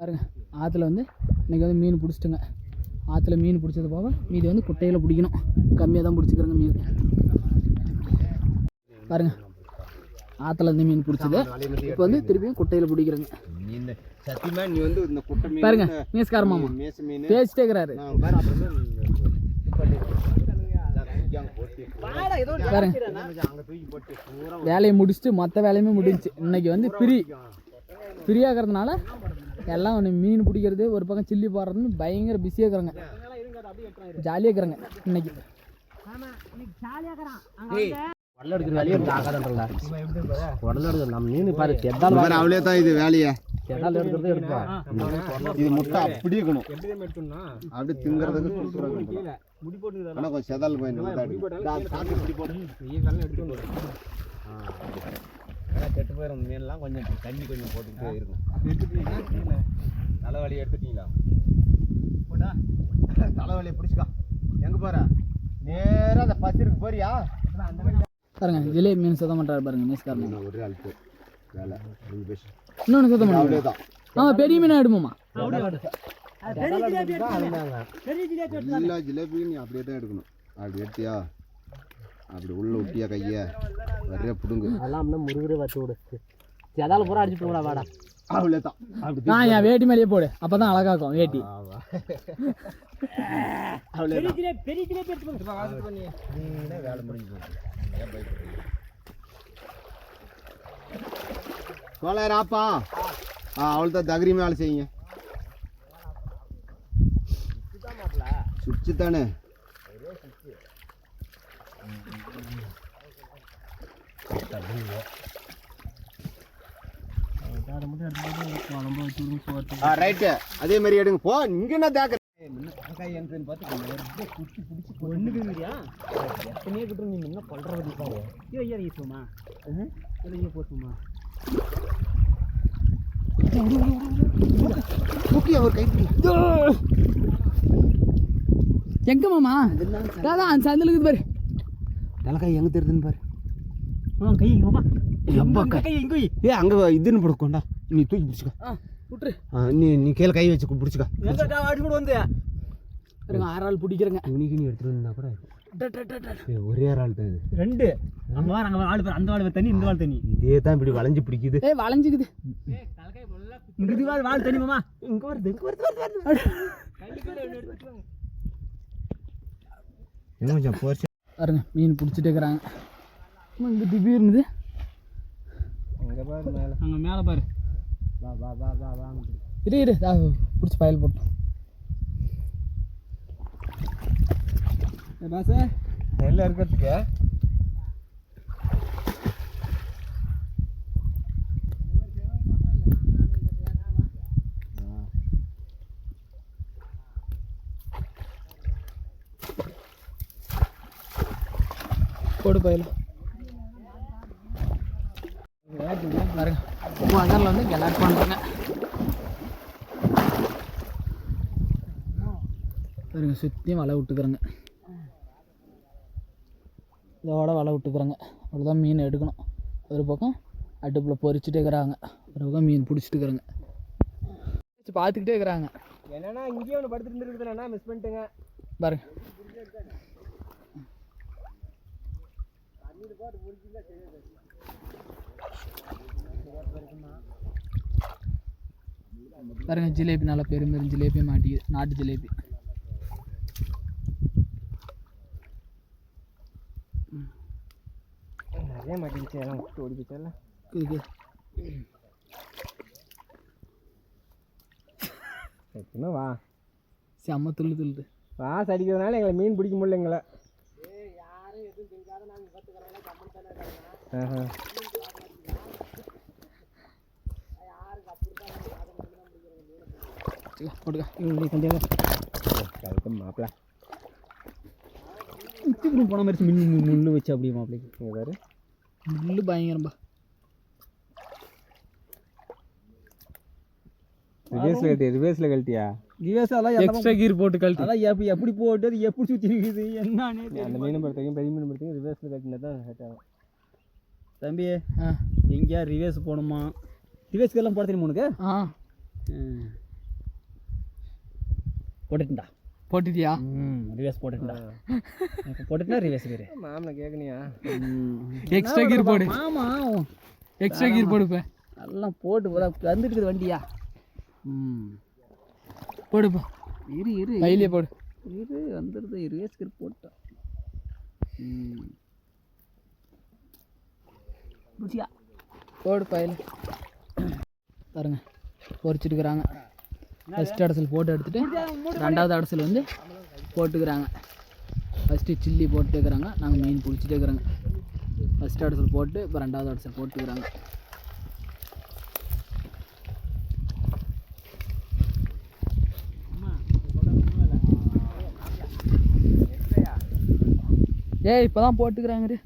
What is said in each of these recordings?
பாருங்க ஆற்றுல வந்து இன்றைக்கி வந்து மீன் பிடிச்சிட்டுங்க. ஆற்றுல மீன் பிடிச்சது போக மீதி வந்து குட்டையில் பிடிக்கணும். கம்மியாக தான் பிடிச்சிக்கிறேங்க மீன். பாருங்க ஆற்றுல இருந்து மீன் பிடிச்சது. இப்போ வந்து திருப்பியும் குட்டையில் பிடிக்கிறேங்க. இந்த சத்தியமா நீ வந்து இந்த குட்டை மீன் பாருங்க மீஸ்கார மாமா. மேச மீன். பேசிட்டே இருக்கிறாரு. வேலையை முடிச்சுட்டு மற்ற வேலையுமே முடிஞ்சுச்சு. இன்னைக்கு வந்து ஃப்ரீ. ஃப்ரீ ஆகிறதுனால எல்லாம் ஒன்று மீன் பிடிக்கிறது ஒரு பக்கம் சில்லி போடுறதுன்னு பயங்கர பிஸியாக இருக்கிறாங்க. ஜாலியாக இருக்கிறாங்க இன்னைக்கு. அவளே தான் இது வேலையா. இது முட்டை அப்படி இருக்கணும். எப்படி தான் எடுக்கணும்னா அப்படி திங்கிறதுக்கு கொஞ்சம் செதல் போய் கெட்டு போயிடும் மீன்லாம் கொஞ்சம் தண்ணி கொஞ்சம் போட்டுக்கிட்டே இருக்கும் தலைவலி எடுத்துட்டீங்களா? தலைவலியை பிடிச்சிக்கா. எங்கே போற? நேராக அந்த பச்சிருக்கு போறியா? பாருங்க ஜிலேபி மீன் சுத்தம் பண்ணுறாரு பாருங்க மீஸ்கார மாமா ஒரே அழுப்பு வேலை. நீங்கள் பேசு இன்னொன்று சுத்தம் தான் ஆ பெரிய மீன் எடுப்போமா? எல்லா ஜிலேபியும் நீ அப்படியே தான் எடுக்கணும். அப்படி எடுத்தியா? அப்படி உள்ள விட்டியா கையை? வரைய பிடுங்கு. அதெல்லாம் முருகரே வச்சு விடு செதால பூரா அடிச்சுட்டு போடா வாடா. அவளே தான் அப்படி ஆ என் வேட்டி மேலேயே போடு. அப்போ தான் அழகாக்கும் வேட்டி. சோழராப்பா ஆ அவள் தான் தகரியுமே வேலை செய்யுங்க. சுவிட்சு தானே ரைட்டு அதே மாதிரி எடுங்க. போ இங்க என்ன தேக்க எங்க மாமா? அதான் அந்த சந்தில் இருக்குது பாரு. தலைக்காய் எங்க தெரியுதுன்னு பாரு. கை கை. இங்க ஏ அங்க இதுன்னு போடுக்கோண்டா. நீ தூக்கி பிடிச்சிக்க. ஆ விட்டுரு. நீ நீ கீழே கை வச்சு பிடிச்சிக்க. எங்க அடி கூட வந்து? பாருங்க ஆறு ஆள் பிடிக்கிறேங்க. துணிக்கு நீ எடுத்துட்டு வந்தா கூட ஒரே ஆள் தான் இது. ரெண்டு. அங்க அங்க ஆளு அந்த ஆளு தண்ணி இந்த ஆளு தண்ணி. இதே தான் இப்படி வளைஞ்சு பிடிக்குது. ஏய் வளைஞ்சுக்குது. இது வாள் தண்ணி மாமா. இங்க வருது இங்க வருது வருது, வருது. என்ன கொஞ்சம் போர்ச்சு பாருங்க மீன் பிடிச்சிட்டே இருக்கிறாங்க. இங்க திடீர்னுது அங்க பாரு மேல. அங்க மேல பாரு. வா வா வா வா வா இரு இரு பிடிச்சி பயல் போட்டோம் பாச. நெல் இருக்கிறதுக்கு போடு பயல் பாருங்க மகரில் வந்து கெலாட் பண்ணுறாங்க பாருங்க சுற்றியும் வலை விட்டுக்கிறேங்க. இதோட வலை விட்டுக்கிறேங்க. அவ்வளோதான் மீன் எடுக்கணும். ஒரு பக்கம் அடுப்பில் பொரிச்சுட்டே இருக்கிறாங்க. ஒரு பக்கம் மீன் பிடிச்சிட்டு இருக்கிறாங்க. பார்த்துக்கிட்டே இருக்கிறாங்க. என்னன்னா இங்கேயே ஒன்று படுத்துட்டு இருந்துருக்குதுண்ணா மிஸ் பண்ணிட்டுங்க. பாருங்க. பாருங்க ஜிலேபி நல்லா பெரும் பெரும் ஜிலேபி மாட்டிக்குது நாட்டு ஜிலேபி. நிறைய மாட்டிக்கிச்சு எல்லாம் விட்டு வா? செம்ம துள்ளு துள்ளுது. வா அடிக்கிறதுனால எங்களை மீன் பிடிக்க முடியல எங்களை ஆஹா. சரி, போட்டுக்க கொஞ்சம் கழுத்து மாப்பிள்ள உச்சிக்கு போன மாதிரி மின் முள்ளு வச்சு அப்படியே மாப்பிள்ளைக்கு பாரு முள்ளு பயங்கரம்பா ரிவேஸில் கழட்டி ரிவேஸில் கழட்டியா ரிவேஸ் அதெல்லாம் எக்ஸ்ட்ரா கீர் போட்டு கழட்டி அதான் எப்படி எப்படி போட்டு அது எப்படி சுற்றி இருக்குது என்னன்னே அந்த மீன் படுத்தையும் பெரிய மீன் படுத்தையும் ரிவேஸில் கட்டினா தான் செட் ஆகும் தம்பி ஆ எங்கேயா ரிவேஸ் போகணுமா ரிவேஸ்க்கு எல்லாம் போட தெரியுமா உனக்கு ஆ. போட்டுட்டா. போட்டுட்டியா? ம் ரிவர்ஸ் போட்டுட்டா. போட்டுட்டா ரிவர்ஸ் கீர் மாமனை கேட்கணியா எக்ஸ்ட்ரா கீர் போடு. மாமா எக்ஸ்ட்ரா கீர் போடு இப்போ. எல்லாம் போட்டு போதா வந்துட்டு இருக்குது வண்டியா. ம். போடுப்பா இரு இரு கையிலே போடு. இரு வந்துடுது ரிவர்ஸ் கீர் போட்டோம் ம். புடிச்சியா போடு பையில பாருங்க. பொறிச்சிருக்கிறாங்க ஃபஸ்ட் அடசல் போட்டு எடுத்துட்டு ரெண்டாவது அடசல் வந்து போட்டுக்கிறாங்க. ஃபஸ்ட்டு சில்லி போட்டுக்கிறாங்க. நாங்கள் மீன் பிடிச்சிட்டு இருக்கிறோங்க. ஃபஸ்ட் அடசல் போட்டு இப்போ ரெண்டாவது அடசல் போட்டுக்கிறாங்க. ஏய் இப்போ தான் போட்டுக்கிறாங்க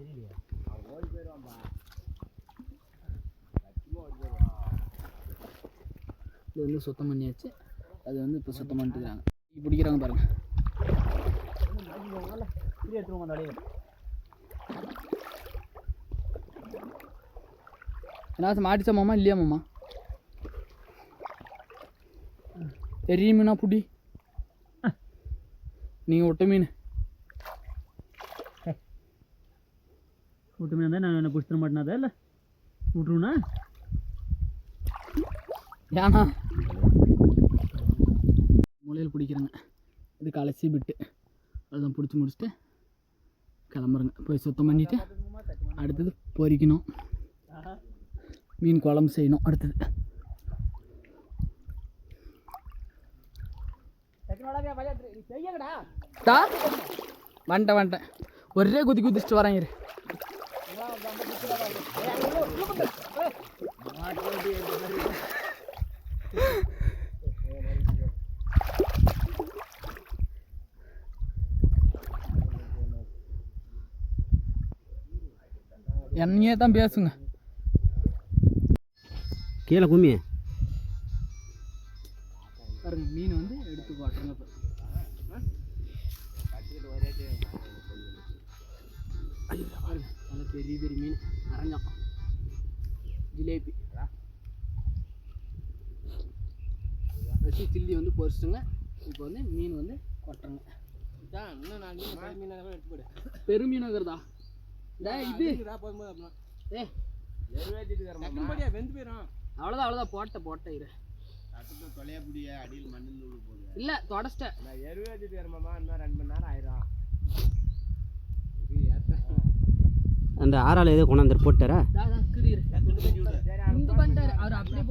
இரு. ஓடி இது வந்து சுத்தம் பண்ணியாச்சு. அது வந்து இப்போ சுத்தம் பண்ணிட்டுக்கிறாங்க பிடிக்கிறாங்க பாருங்க. எடுத்துருவோம் அந்த என்ன மாட்டிச்சா மாமா இல்லையா மாமா? பெரிய மீனா புடி? நீங்கள் ஒட்ட மீன். விட்டு மீன் நான் என்ன பிடிச்சிட மாட்டேனா இல்லை விட்டுருண்ணா ஏன்னா முளையில் பிடிக்கிறேங்க இது கலசி விட்டு அதுதான் பிடிச்சி முடிச்சுட்டு கிளம்புறேங்க போய் சுத்தம் பண்ணிவிட்டு அடுத்தது பொறிக்கணும் மீன் குழம்பு செய்யணும் அடுத்தது வந்துட்டேன் வந்துட்டேன் ஒரே குதி குதிச்சுட்டு வரேன் இரு என்னையே தான் பேசுங்க கீழே கும்மி மீன் அரைஞ்சான் ஜிலேபி வச்சு சில்லி வந்து பொரிச்சுங்க. இப்போ வந்து மீன் வந்து கொட்டுறங்க. இன்னும் நான் மீன் மீன் எடுத்து போடு. பெருமீன் இருக்கிறதா இது. ஏ. படியா வெந்து போயிடும் அவ்வளோதான் அவ்வளோதான் போட்ட போட்ட இரு. இல்லை தொடச்சிட்டேன். நான் எருவேத்திட்டு வரமாமா இன்னும் ரெண்டு மணி நேரம் ஆயிரும். அந்த ஆறால் ஏதோ கொண்டாந்து போட்டாரா அவர் அப்படியே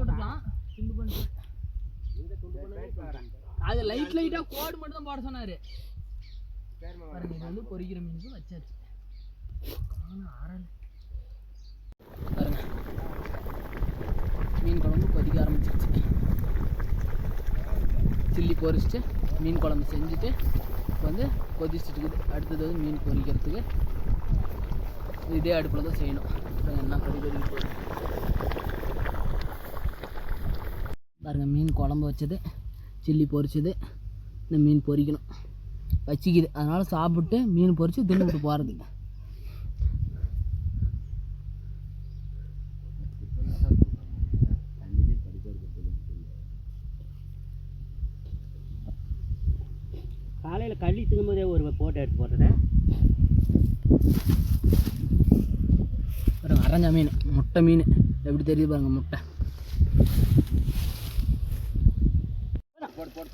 அது லைட் லைட்டா கோடு மட்டும் தான் போட சொன்னாரு. பாருங்க இது வந்து பொரிக்கிற மீனுக்கு வச்சாச்சு. பாருங்க. மீன் குழம்பு கொதிக்க ஆரம்பிச்சிருச்சு. சில்லி பொரிச்சிட்டு மீன் குழம்பு செஞ்சுட்டு இப்போ வந்து கொதிச்சுட்டு இருக்குது. அடுத்தது வந்து மீன் பொரிக்கிறதுக்கு இதே அடுப்பில் தான் செய்யணும். என்ன கறி கறி பாருங்கள் மீன் குழம்பு வச்சது சில்லி பொரிச்சது இந்த மீன் பொரிக்கணும். வச்சிக்குது. அதனால் சாப்பிட்டு மீன் பொரித்து தின்னு விட்டு போகிறது காலையில் கள்ளி திரும்போதே ஒரு போட்டோ எடுத்து போட்டதா பாருங்க அரைஞ்ச மீன் முட்டை மீன். எப்படி தெரியுது பாருங்க முட்டை.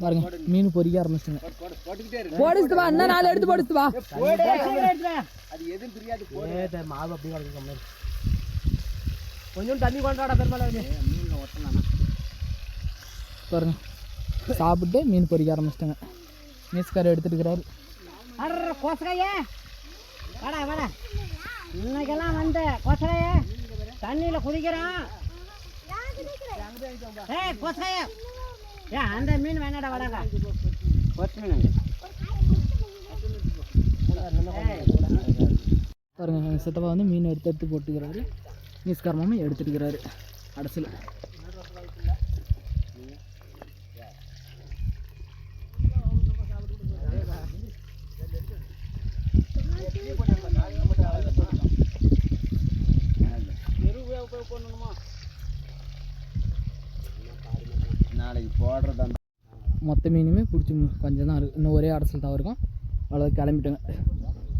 பாருங்க மீன் பொரிக்க ஆரம்பிச்சுங்க போடுச்சு வா இன்னும் நாலு எடுத்து போடுச்சு வா. அது எதுவும் தெரியாது போடு மாவு அப்படியே கிடக்கு கொஞ்சம் தண்ணி கொண்டாடா பெருமாள். மீன் ஒட்டலாம்? பாருங்க சாப்பிட்டு மீன் பொரிக்க ஆரம்பிச்சிட்டாங்க. மீஸ்கார் எடுத்துட்டு இருக்கிறாரு. அர்ற கொசரையே வாடா வாடா. வந்து கொசரையே தண்ணியில் குதிக்கிறான் ஏய் கொசரையே ஏ அந்த மீன் வேணாடா வாடாங்க பாருங்க எங்கள் சித்தப்பா வந்து மீன் எடுத்து எடுத்து போட்டுக்கிறாரு. மீஸ்கார் எடுத்துருக்கிறாரு எடுத்துட்டுக்கிறாரு அடசில் உபயோக பண்ணணுமா நாளைக்கு போடுறதா மொத்த மீனுமே பிடிச்சி கொஞ்சம் தான் இருக்குது இன்னும் ஒரே அடைசல் தான் இருக்கும். அவ்வளோ கிளம்பிட்டாங்க.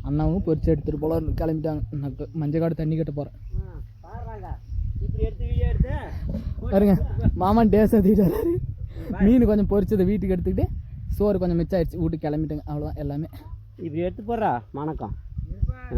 அண்ணாவும் பொறிச்சு எடுத்துகிட்டு போல கிளம்பிட்டாங்க. நான் மஞ்சக்காடு தண்ணி கட்ட போகிறேன் பாருங்க மாமன் டேஸ் ஏற்றிட்டாரு மீன் கொஞ்சம் பொறிச்சதை வீட்டுக்கு எடுத்துக்கிட்டு சோறு கொஞ்சம் மிச்சம் ஆயிடுச்சு. வீட்டுக்கு கிளம்பிட்டாங்க. அவ்வளோதான் எல்லாமே. இப்படி எடுத்து போடுறா வணக்கம்